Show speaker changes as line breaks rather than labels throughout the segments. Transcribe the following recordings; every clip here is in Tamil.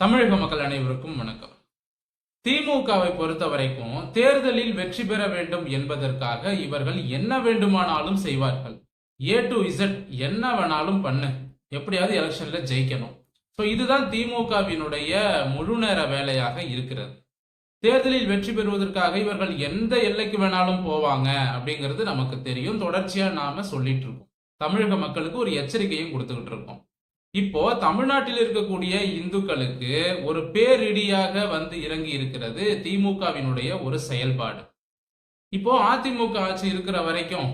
தமிழக மக்கள் அனைவருக்கும் வணக்கம். திமுகவை பொறுத்த வரைக்கும் தேர்தலில் வெற்றி பெற வேண்டும் என்பதற்காக இவர்கள் என்ன வேண்டுமானாலும் செய்வார்கள். ஏ டு இசட் என்ன வேணாலும் பண்ணு. எப்படியாவது எலெக்ஷன்ல ஜெயிக்கணும். ஸோ இதுதான் திமுகவினுடைய முழு நேர வேலையாக இருக்கிறது. தேர்தலில் வெற்றி பெறுவதற்காக இவர்கள் எந்த எல்லைக்கு வேணாலும் போவாங்க அப்படிங்கிறது நமக்கு தெரியும். தொடர்ச்சியா நாம சொல்லிட்டு இருக்கோம். தமிழக மக்களுக்கு ஒரு எச்சரிக்கையும் கொடுத்துக்கிட்டு இருக்கோம். இப்போ தமிழ்நாட்டில் இருக்கக்கூடிய இந்துக்களுக்கு ஒரு பேரிடியாக வந்து இறங்கி இருக்கிறது திமுகவினுடைய ஒரு செயல்பாடு. இப்போ அதிமுக ஆட்சி இருக்கிற வரைக்கும்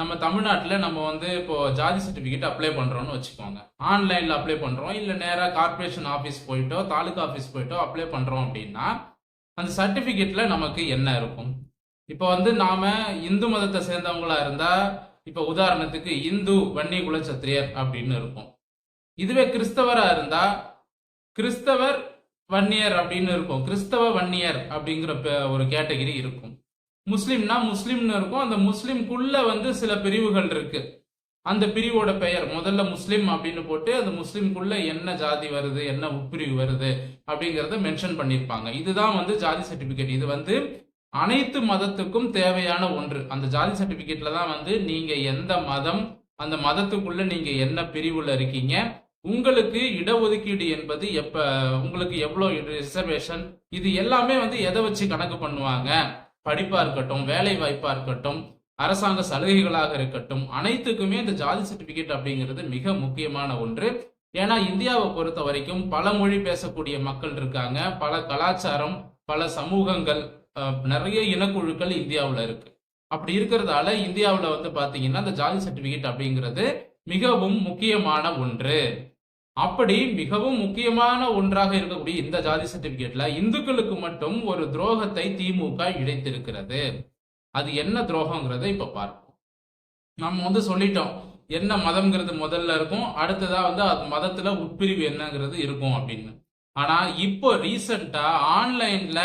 நம்ம தமிழ்நாட்டில் நம்ம வந்து இப்போ ஜாதி சர்டிஃபிகேட் அப்ளை பண்றோம்னு வச்சுக்கோங்க. ஆன்லைன்ல அப்ளை பண்றோம். இல்லை நேராக கார்ப்பரேஷன் ஆஃபீஸ் போயிட்டோ தாலுகா ஆஃபீஸ் போயிட்டோ அப்ளை பண்றோம் அப்படின்னா அந்த சர்டிஃபிகேட்டில் நமக்கு என்ன இருக்கும்? இப்போ வந்து நாம இந்து மதத்தை சேர்ந்தவங்களா இருந்தா இப்போ உதாரணத்துக்கு இந்து வன்னி குலச்சத்திரியர் அப்படின்னு இருக்கும். இதுவே கிறிஸ்தவரா இருந்தா கிறிஸ்தவர் வன்னியர் அப்படின்னு இருக்கும். கிறிஸ்தவ வன்னியர் அப்படிங்கிற ஒரு கேட்டகிரி இருக்கும். முஸ்லீம்னா முஸ்லீம்னு இருக்கும். அந்த முஸ்லீம்குள்ள வந்து சில பிரிவுகள் இருக்கு. அந்த பிரிவோட பெயர் முதல்ல முஸ்லீம் அப்படின்னு போட்டு அந்த முஸ்லீம்குள்ள என்ன ஜாதி வருது என்ன உட்பிரிவு வருது அப்படிங்கிறத மென்ஷன் பண்ணியிருப்பாங்க இதுதான் வந்து ஜாதி சர்டிபிகேட் இது வந்து அனைத்து மதத்துக்கும் தேவையான ஒன்று. அந்த ஜாதி சர்டிபிகேட்ல தான் வந்து நீங்க எந்த மதம் அந்த மதத்துக்குள்ள நீங்க என்ன பிரிவுல இருக்கீங்க உங்களுக்கு இடஒதுக்கீடு என்பது எப்ப உங்களுக்கு எவ்வளோ ரிசர்வேஷன் இது எல்லாமே வந்து எதை வச்சு கணக்கு பண்ணுவாங்க? படிப்பா இருக்கட்டும் வேலை வாய்ப்பா இருக்கட்டும் அரசாங்க சலுகைகளாக இருக்கட்டும் அனைத்துக்குமே இந்த ஜாதி சர்டிபிகேட் அப்படிங்கிறது மிக முக்கியமான ஒன்று. ஏன்னா இந்தியாவை பொறுத்த வரைக்கும் பல மொழி பேசக்கூடிய மக்கள் இருக்காங்க. பல கலாச்சாரம் பல சமூகங்கள் நிறைய இனக்குழுக்கள் இந்தியாவில் இருக்கு. அப்படி இருக்கிறதால இந்தியாவில் வந்து பார்த்தீங்கன்னா இந்த ஜாதி சர்டிபிகேட் அப்படிங்கிறது மிகவும் முக்கியமான ஒன்று. அப்படி மிகவும் முக்கியமான ஒன்றாக இருக்கக்கூடிய இந்த ஜாதி சர்டிபிகேட்ல இந்துக்களுக்கு மட்டும் ஒரு துரோகத்தை திமுக இழைத்திருக்கிறது. அது என்ன துரோகங்கிறத இப்ப பார்ப்போம். நம்ம வந்து சொல்லிட்டோம் என்ன மதம்ங்கிறது முதல்ல இருக்கும் அடுத்ததா வந்து அது மதத்துல உட்பிரிவு என்னங்கிறது இருக்கும் அப்படின்னு. ஆனா இப்போ ரீசண்டா ஆன்லைன்ல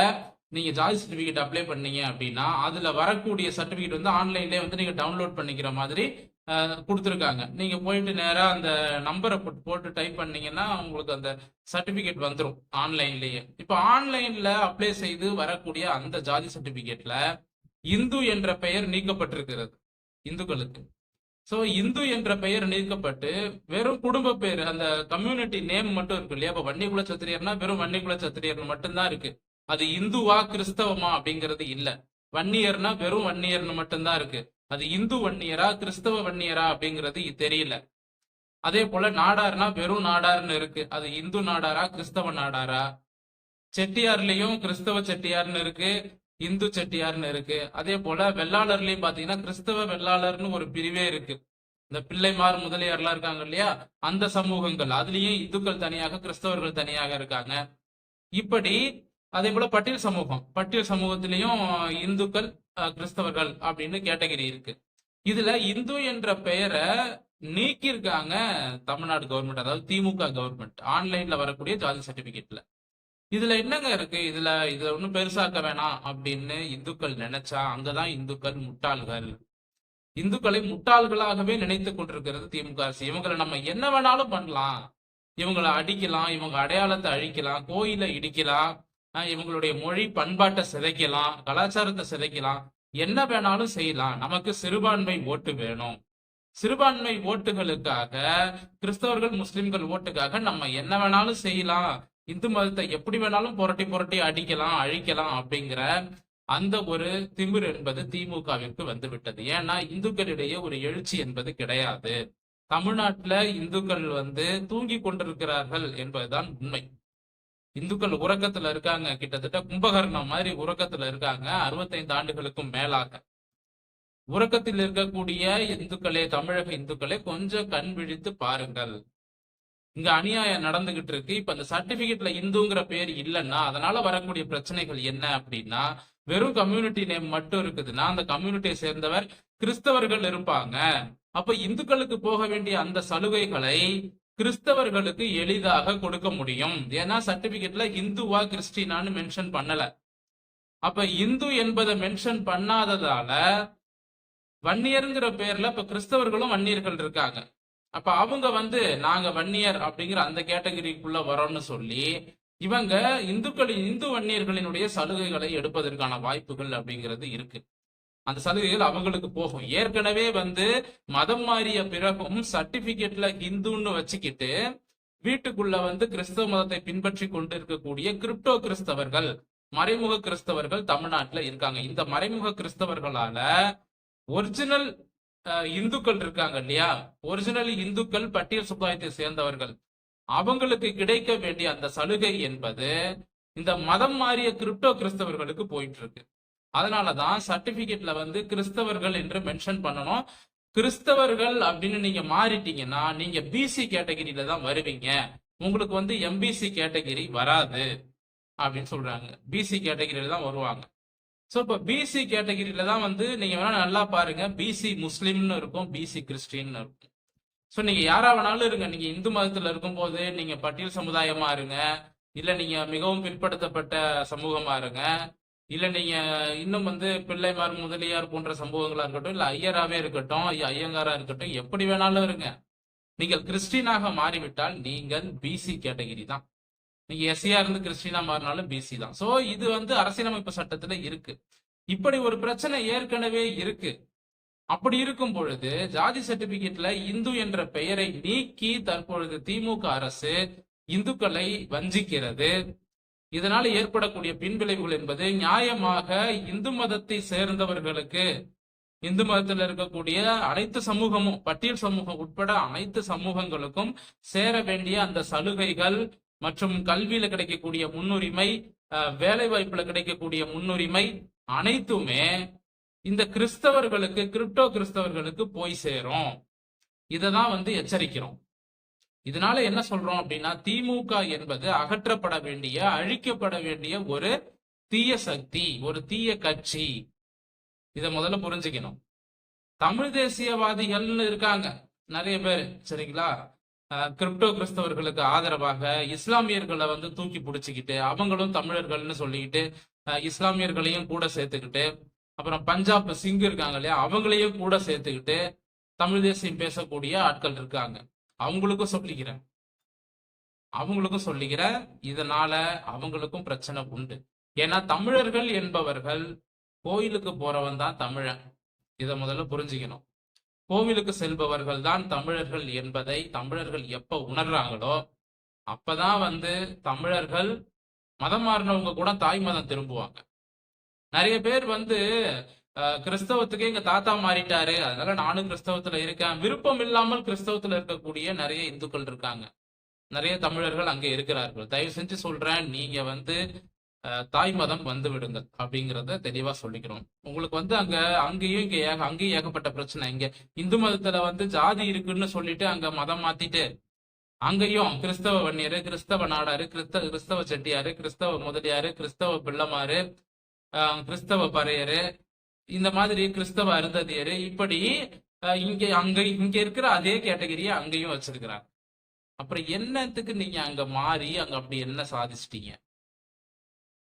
நீங்க ஜாதி சர்டிபிகேட் அப்ளை பண்ணீங்க அப்படின்னா அதுல வரக்கூடிய சர்டிபிகேட் வந்து ஆன்லைன்லேயே வந்து நீங்க டவுன்லோட் பண்ணிக்கிற மாதிரி கொடுத்துருக்காங்க. நீங்க போயிட்டு நேரா அந்த நம்பரை போட்டு போட்டு டைப் பண்ணீங்கன்னா உங்களுக்கு அந்த சர்டிபிகேட் வந்துடும் ஆன்லைன்லயே. இப்போ ஆன்லைன்ல அப்ளை செய்து வரக்கூடிய அந்த ஜாதி சர்டிபிகேட்ல இந்து என்ற பெயர் நீக்கப்பட்டிருக்கிறது. இந்துக்களுக்கு. சோ இந்து என்ற பெயர் நீக்கப்பட்டு வெறும் குடும்ப பேர் அந்த கம்யூனிட்டி நேம் மட்டும் இருக்கு இல்லையா? இப்ப வன்னிக்குல சத்திரியர்னா வெறும் வன்னிக்குல சத்திரியர் மட்டும்தான் இருக்கு. அது இந்துவா கிறிஸ்தவமா அப்படிங்கிறது இல்லை. வன்னியர்னா வெறும் வன்னியர்னு மட்டும்தான் இருக்கு. அது இந்து வன்னியரா கிறிஸ்தவ வன்னியரா அப்படிங்கிறது தெரியல. அதே போல நாடார்னா வெறும் நாடார்னு இருக்கு. அது இந்து நாடாரா கிறிஸ்தவ நாடாரா? செட்டியார்லயும் கிறிஸ்தவ செட்டியார்னு இருக்கு இந்து செட்டியார்னு இருக்கு. அதே போல வெள்ளாளர்லயும் பாத்தீங்கன்னா கிறிஸ்தவ வெள்ளாளர்னு ஒரு பிரிவே இருக்கு. இந்த பிள்ளைமார் முதலியார்லாம் இருக்காங்க இல்லையா? அந்த சமூகங்கள். அதுலயும் இந்துக்கள் தனியாக கிறிஸ்தவர்கள் தனியாக இருக்காங்க. இப்படி அதே போல பட்டியல் சமூகம். பட்டியல் சமூகத்திலையும் இந்துக்கள் கிறிஸ்தவர்கள் அப்படின்னு கேட்டகரி இருக்கு. இதுல இந்து என்ற பெயரை நீக்கியிருக்காங்க தமிழ்நாடு கவர்மெண்ட் அதாவது திமுக கவர்மெண்ட். ஆன்லைன்ல வரக்கூடிய ஜாதி சர்டிபிகேட்ல. இதுல என்னங்க இருக்கு? இதுல இதுல ஒன்றும் பெருசாக்க வேணாம் அப்படின்னு இந்துக்கள் நினைச்சா அங்கதான் இந்துக்கள் முட்டாள்கள். இந்துக்களை முட்டாள்களாகவே நினைத்து கொண்டிருக்கிறது திமுக அரசு. இவங்களை நம்ம என்ன வேணாலும் பண்ணலாம். இவங்களை அடிக்கலாம் இவங்க அடையாளத்தை அழிக்கலாம் கோயிலை இடிக்கலாம் இவங்களுடைய மொழி பண்பாட்டை சிதைக்கலாம் கலாச்சாரத்தை சிதைக்கலாம். என்ன வேணாலும் செய்யலாம். நமக்கு சிறுபான்மை ஓட்டு வேணும். சிறுபான்மை ஓட்டுகளுக்காக கிறிஸ்தவர்கள் முஸ்லிம்கள் ஓட்டுக்காக நம்ம என்ன வேணாலும் செய்யலாம். இந்து மதத்தை எப்படி வேணாலும் புரட்டி புரட்டி அடிக்கலாம் அழிக்கலாம் அப்படிங்கிற அந்த ஒரு திமிர் என்பது திமுகவிற்கு வந்து விட்டது ஏன்னா இந்துக்களிடையே ஒரு எழுச்சி என்பது கிடையாது. தமிழ்நாட்டுல இந்துக்கள் வந்து தூங்கி கொண்டிருக்கிறார்கள் என்பதுதான் உண்மை. இந்துக்கள் உறக்கத்துல இருக்காங்க. கிட்டத்தட்ட கும்பகர்ணம் மாதிரி உறக்கத்துல இருக்காங்க. அறுபத்தைந்து ஆண்டுகளுக்கும் மேலாக. உறக்கத்தில் இருக்கக்கூடிய இந்துக்களே தமிழக இந்துக்களே கொஞ்சம் கண் விழித்து பாருங்கள். இங்க அநியாயம் நடந்துகிட்டு இருக்கு. இப்ப அந்த சர்டிபிகேட்ல இந்துங்கிற பேர் இல்லைன்னா அதனால வரக்கூடிய பிரச்சனைகள் என்ன அப்படின்னா வெறும் கம்யூனிட்டி நேம் மட்டும் இருக்குதுன்னா அந்த கம்யூனிட்டியை சேர்ந்தவர் கிறிஸ்தவர்கள் இருப்பாங்க. அப்ப இந்துக்களுக்கு போக வேண்டிய அந்த சலுகைகளை கிறிஸ்தவர்களுக்கு எளிதாக கொடுக்க முடியும். ஏன்னா சர்டிபிகேட்ல இந்துவா கிறிஸ்டினான்னு மென்ஷன் பண்ணல. அப்ப இந்து என்பதை மென்ஷன் பண்ணாததால வன்னியருங்கிற பேர்ல இப்ப கிறிஸ்தவர்களும் வன்னியர்கள் இருக்காங்க. அப்ப அவங்க வந்து நாங்க வன்னியர் அப்படிங்கிற அந்த கேட்டகரிக்குள்ள வரோம்னு சொல்லி இவங்க இந்துக்களின் இந்து வன்னியர்களினுடைய சலுகைகளை எடுப்பதற்கான வாய்ப்புகள் அப்படிங்கிறது இருக்கு. அந்த சலுகைகள் அவங்களுக்கு போகும். ஏற்கனவே வந்து மதம் மாறிய பிறகும் சர்டிபிகேட்ல ஹிந்துன்னு வச்சுக்கிட்டு வீட்டுக்குள்ள வந்து கிறிஸ்தவ மதத்தை பின்பற்றி கொண்டு இருக்கக்கூடிய கிரிப்டோ கிறிஸ்தவர்கள் மறைமுக கிறிஸ்தவர்கள் தமிழ்நாட்டுல இருக்காங்க. இந்த மறைமுக கிறிஸ்தவர்களால ஒரிஜினல் இந்துக்கள் இருக்காங்க இல்லையா? ஒரிஜினல் இந்துக்கள் பட்டியல் சமுதாயத்தை சேர்ந்தவர்கள். அவங்களுக்கு கிடைக்க வேண்டிய அந்த சலுகை என்பது இந்த மதம் மாறிய கிரிப்டோ கிறிஸ்தவர்களுக்கு போயிட்டு இருக்கு. அதனாலதான் சர்டிபிகேட்ல வந்து கிறிஸ்தவர்கள் என்று மென்ஷன் பண்ணணும். கிறிஸ்தவர்கள் அப்படின்னு நீங்க மாறிட்டீங்கன்னா நீங்க பிசி கேட்டகரியில தான் வருவீங்க. உங்களுக்கு வந்து எம்பிசி கேட்டகரி வராது அப்படின்னு சொல்றாங்க. பிசி கேட்டகரியில தான் வருவாங்க. ஸோ இப்போ பிசி கேட்டகரியில தான் வந்து நீங்க வேணா நல்லா பாருங்க. பிசி முஸ்லீம்னு இருக்கும் பிசி கிறிஸ்டின்னு இருக்கும். ஸோ நீங்க யாரா வேணாலும் இருங்க. நீங்க இந்து மதத்துல இருக்கும்போது நீங்க பட்டியல் சமுதாயமா இருங்க. இல்ல நீங்க மிகவும் பிற்படுத்தப்பட்ட சமூகமா இருங்க. இல்ல நீங்க இன்னும் வந்து பிள்ளைமார் முதலியார் போன்ற சம்பவங்களா இருக்கட்டும் இல்ல ஐயராவே இருக்கட்டும் ஐயங்காரா இருக்கட்டும் எப்படி வேணாலும் இருங்க. நீங்கள் கிறிஸ்டினாக மாறிவிட்டால் நீங்கள் பிசி கேட்டகிரி தான். நீங்க எஸ்சியா இருந்து கிறிஸ்டினா மாறினாலும் பிசி தான். சோ இது வந்து அரசியலமைப்பு சட்டத்துல இருக்கு. இப்படி ஒரு பிரச்சனை ஏற்கனவே இருக்கு. அப்படி இருக்கும் பொழுது ஜாதி சர்டிபிகேட்ல இந்து என்ற பெயரை நீக்கி தற்பொழுது திமுக அரசு இந்துக்களை வஞ்சிக்கிறது. இதனால் ஏற்படக்கூடிய பின்விளைவுகள் என்பது நியாயமாக இந்து மதத்தை சேர்ந்தவர்களுக்கு இந்து மதத்தில் இருக்கக்கூடிய அனைத்து சமூகமும் பட்டியல் சமூகம் உட்பட அனைத்து சமூகங்களுக்கும் சேர வேண்டிய அந்த சலுகைகள் மற்றும் கல்வியில கிடைக்கக்கூடிய முன்னுரிமை அஹ், வேலை வாய்ப்புல கிடைக்கக்கூடிய முன்னுரிமை அனைத்துமே இந்த கிறிஸ்தவர்களுக்கு கிரிப்டோ கிறிஸ்தவர்களுக்கு போய் சேரும். இதை தான் வந்து எச்சரிக்கிறோம். இதனால என்ன சொல்றோம் அப்படின்னா திமுக என்பது அகற்றப்பட வேண்டிய அழிக்கப்பட வேண்டிய ஒரு தீய சக்தி ஒரு தீய கட்சி. இதை முதல்ல புரிஞ்சுக்கணும். தமிழ் தேசியவாதிகள்னு இருக்காங்க நிறைய பேர் சரிங்களா? அஹ், கிரிப்டோ கிறிஸ்தவர்களுக்கு ஆதரவாக இஸ்லாமியர்களை வந்து தூக்கி பிடிச்சிக்கிட்டு அவங்களும் தமிழர்கள்னு சொல்லிக்கிட்டு அஹ், இஸ்லாமியர்களையும் கூட சேர்த்துக்கிட்டு அப்புறம் பஞ்சாப் சிங் இருக்காங்க இல்லையா அவங்களையும் கூட சேர்த்துக்கிட்டு தமிழ் தேசியம் பேசக்கூடிய ஆட்கள் இருக்காங்க. அவங்களுக்கும் சொல்லிக்கிறேன். அவங்களுக்கும் சொல்லிக்கிறேன். இதனால அவங்களுக்கும் பிரச்சனை உண்டு. ஏன்னா தமிழர்கள் என்பவர்கள் கோயிலுக்கு போறவன் தான் தமிழன். இதை முதல்ல புரிஞ்சுக்கணும். கோவிலுக்கு செல்பவர்கள் தான் தமிழர்கள் என்பதை தமிழர்கள் எப்ப உணர்றாங்களோ அப்பதான் வந்து தமிழர்கள் மதம் மாறினவங்க கூட தாய் மதம் திரும்புவாங்க. நிறைய பேர் வந்து கிறிஸ்தவத்துக்கு எங்க தாத்தா மாறிட்டாரு. அதனால நானும் கிறிஸ்தவத்துல இருக்கேன். விருப்பம் இல்லாமல் கிறிஸ்தவத்துல இருக்கக்கூடிய நிறைய இந்துக்கள் இருக்காங்க. நிறைய தமிழர்கள் அங்க இருக்கிறார்கள். தயவு செஞ்சு சொல்றேன் நீங்க வந்து அஹ், தாய் மதம் வந்து விடுங்க அப்படிங்கிறத தெளிவா சொல்லிக்கிறோம். உங்களுக்கு வந்து அங்க அங்கேயும் இங்க ஏக அங்கேயும் ஏகப்பட்ட பிரச்சனை. இங்க இந்து மதத்துல வந்து ஜாதி இருக்குன்னு சொல்லிட்டு அங்க மதம் மாத்திட்டு அங்கேயும் கிறிஸ்தவ வன்னியரு கிறிஸ்தவ நாடாரு கிறிஸ்தவ கிறிஸ்தவ செட்டியாரு கிறிஸ்தவ முதலியாரு கிறிஸ்தவ பிள்ளமாரு ஆஹ் கிறிஸ்தவ பறையரு இந்த மாதிரி கிறிஸ்தவ அருந்ததியரு இப்படி இங்க அங்க இங்க இருக்கிற அதே கேட்டகரியை அங்கேயும் வச்சிருக்கிறாங்க. அப்புறம் என்னத்துக்கு நீங்க அங்க மாறி அங்க அப்படி என்ன சாதிச்சிட்டீங்க?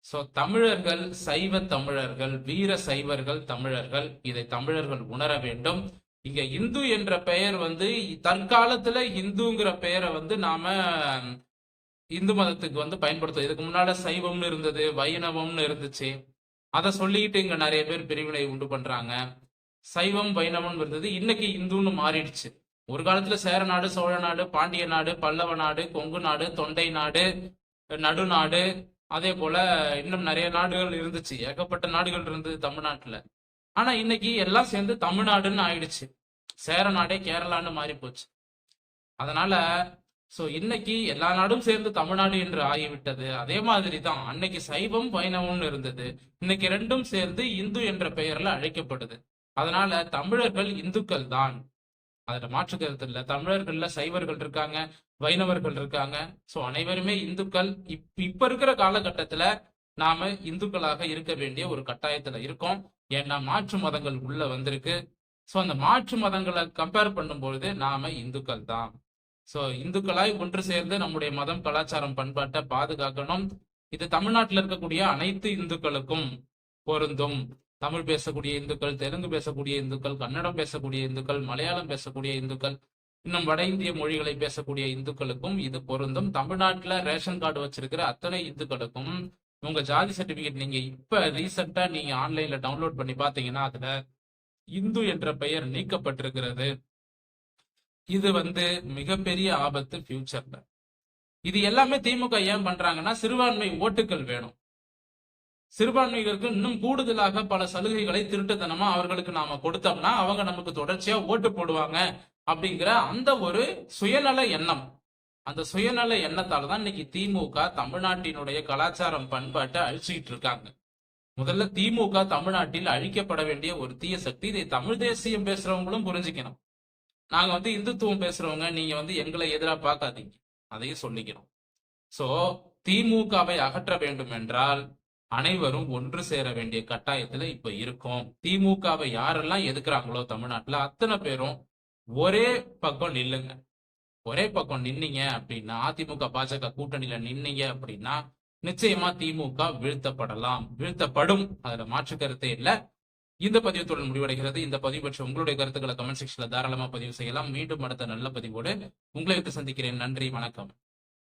சோ தமிழர்கள் சைவ தமிழர்கள் வீர சைவர்கள் தமிழர்கள் இதை தமிழர்கள் உணர வேண்டும். இங்க இந்து என்ற பெயர் வந்து தற்காலத்துல இந்துங்கிற பெயரை வந்து நாம இந்து மதத்துக்கு வந்து பயன்படுத்தும் இதுக்கு முன்னால சைவம்னு இருந்தது வைணவம்னு இருந்துச்சு. அதை சொல்லிக்கிட்டு இங்க நிறைய பேர் பிரிவினை உண்டு பண்றாங்க. சைவம் வைணவம் இருந்தது இன்னைக்கு இந்துன்னு மாறிடுச்சு. ஒரு காலத்துல சேர நாடு சோழ நாடு பாண்டிய நாடு பல்லவ நாடு கொங்கு நாடு தொண்டை நாடு நடுநாடு அதே போல இன்னும் நிறைய நாடுகள் இருந்துச்சு. ஏகப்பட்ட நாடுகள் இருந்தது தமிழ்நாட்டுல. ஆனா இன்னைக்கு எல்லாம் சேர்ந்து தமிழ்நாடுன்னு ஆயிடுச்சு. சேர நாடே கேரளான்னு மாறி போச்சு அதனால சோ இன்னைக்கு எல்லா நாடும் சேர்ந்து தமிழ்நாடு என்று ஆகிவிட்டது. அதே மாதிரி தான் அன்னைக்கு சைவம் வைணவம்னு இருந்தது. இன்னைக்கு ரெண்டும் சேர்ந்து இந்து என்ற பெயர்ல அழைக்கப்படுது. அதனால தமிழர்கள் இந்துக்கள் தான். அதுல மாற்று கருத்து இல்ல. தமிழர்கள்ல சைவர்கள் இருக்காங்க வைணவர்கள் இருக்காங்க. சோ அனைவருமே இந்துக்கள். இப் இப்ப இருக்கிற காலகட்டத்துல நாம இந்துக்களாக இருக்க வேண்டிய ஒரு கட்டாயத்துல இருக்கோம். ஏன்னா மாற்று மதங்கள் உள்ள வந்திருக்கு. சோ அந்த மாற்று மதங்களை கம்பேர் பண்ணும்பொழுது நாம இந்துக்கள் தான். சோ இந்துக்களாய் ஒன்று சேர்ந்து நம்முடைய மதம் கலாச்சாரம் பண்பாட்டை பாதுகாக்கணும். இது தமிழ்நாட்டில் இருக்கக்கூடிய அனைத்து இந்துக்களுக்கும் பொருந்தும். தமிழ் பேசக்கூடிய இந்துக்கள் தெலுங்கு பேசக்கூடிய இந்துக்கள் கன்னடம் பேசக்கூடிய இந்துக்கள் மலையாளம் பேசக்கூடிய இந்துக்கள் இன்னும் வட இந்திய மொழிகளை பேசக்கூடிய இந்துக்களுக்கும் இது பொருந்தும். தமிழ்நாட்டில் ரேஷன் கார்டு வச்சிருக்கிற அத்தனை இந்துக்களுக்கும் உங்க ஜாதி சர்டிபிகேட் நீங்க இப்ப ரீசெண்டா நீங்க ஆன்லைன்ல டவுன்லோட் பண்ணி பாத்தீங்கன்னா அதுல இந்து என்ற பெயர் நீக்கப்பட்டிருக்கிறது. இது வந்து மிகப்பெரிய ஆபத்து ஃபியூச்சர்ல இது எல்லாமே திமுக ஏன் பண்றாங்கன்னா சிறுபான்மை ஓட்டுகள் வேணும். சிறுபான்மைகளுக்கு இன்னும் கூடுதலாக பல சலுகைகளை திருட்டுத்தனமா அவர்களுக்கு நாம கொடுத்தோம்னா அவங்க நமக்கு தொடர்ச்சியா ஓட்டு போடுவாங்க அப்படிங்கிற அந்த ஒரு சுயநல எண்ணம். அந்த சுயநல எண்ணத்தால தான் இன்னைக்கு திமுக தமிழ்நாட்டினுடைய கலாச்சாரம் பண்பாட்டை அழிச்சுக்கிட்டு இருக்காங்க. முதல்ல திமுக தமிழ்நாட்டில் அழிக்கப்பட வேண்டிய ஒரு தீய சக்தி இதை தமிழ் தேசியம் பேசுறவங்களும் புரிஞ்சுக்கணும். நாங்க வந்து இந்துத்துவம் பேசுறவங்க நீங்க வந்து எங்களை எதிராக பார்க்காதீங்க. அதையும் சொல்லிக்கிறோம் சோ திமுகவை அகற்ற வேண்டும் என்றால் அனைவரும் ஒன்று சேர வேண்டிய கட்டாயத்துல இப்ப இருக்கும். திமுகவை யாரெல்லாம் எதுக்குறாங்களோ தமிழ்நாட்டுல அத்தனை பேரும் ஒரே பக்கம் நில்லுங்க. ஒரே பக்கம் நின்னீங்க அப்படின்னா அதிமுக பாஜக கூட்டணியில நின்னீங்க அப்படின்னா நிச்சயமா திமுக வீழ்த்தப்படலாம். வீழ்த்தப்படும். அதுல மாற்று கருத்தே இல்லை. இந்த பதிவுத்துடன் முடிவடைகிறது. இந்த பதிவு பற்றி உங்களுடைய கருத்துக்களை கமெண்ட் செக்ஷன்ல தாராளமா பதிவு செய்யலாம். மீண்டும் அடுத்த நல்ல பதிவோடு உங்களை விட்டு சந்திக்கிறேன். நன்றி. வணக்கம்.